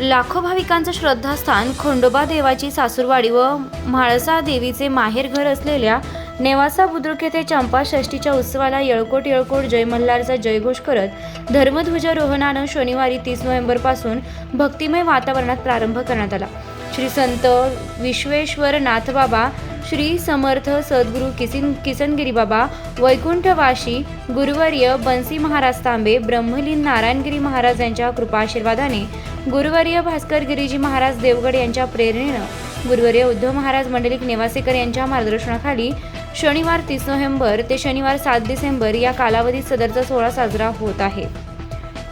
लाखो भाविकांचं श्रद्धास्थान खंडोबा देवाची सासूरवाडी व म्हाळसा देवीचे माहेर घर असलेल्या नेवासा बुद्रुक येथे चंपा षष्टीच्या उत्सवाला येळकोट येळकोट जय मल्हारचा जयघोष करत धर्मध्वजारोहणानं शनिवारी तीस नोव्हेंबरपासून भक्तिमय वातावरणात प्रारंभ करण्यात आला. श्री संत विश्वेश्वर नाथबाबा श्री समर्थ सद्गुरू किसिन किसनगिरी बाबा वैकुंठवाशी गुरुवर्य बन्सी महाराज तांबे ब्रह्मलीन नारायणगिरी महाराज यांच्या कृपाशीर्वादाने गुरुवर्य भास्कर गिरीजी महाराज देवगड यांच्या प्रेरणेनं गुरुवर्य उद्धव महाराज मंडलिक नेवासेकर यांच्या मार्गदर्शनाखाली शनिवार तीस नोव्हेंबर ते शनिवार सात डिसेंबर या कालावधीत सदरचा सोहळा साजरा होत आहे.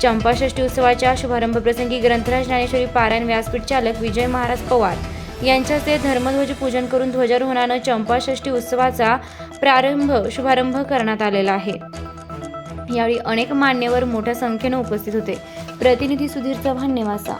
चंपाषष्ठी उत्सवाच्या शुभारंभ प्रसंगी ग्रंथराज ज्ञानेश्वरी पारायण व्यासपीठ चालक विजय महाराज पवार यांच्या हस्ते धर्मध्वज पूजन करून ध्वजारोहणानं चंपाषष्ठी उत्सवाचा प्रारंभ शुभारंभ करण्यात आलेला आहे. यावेळी अनेक मान्यवर मोठ्या संख्येनं उपस्थित होते. प्रतिनिधी सुधीर चव्हाण नेवासा.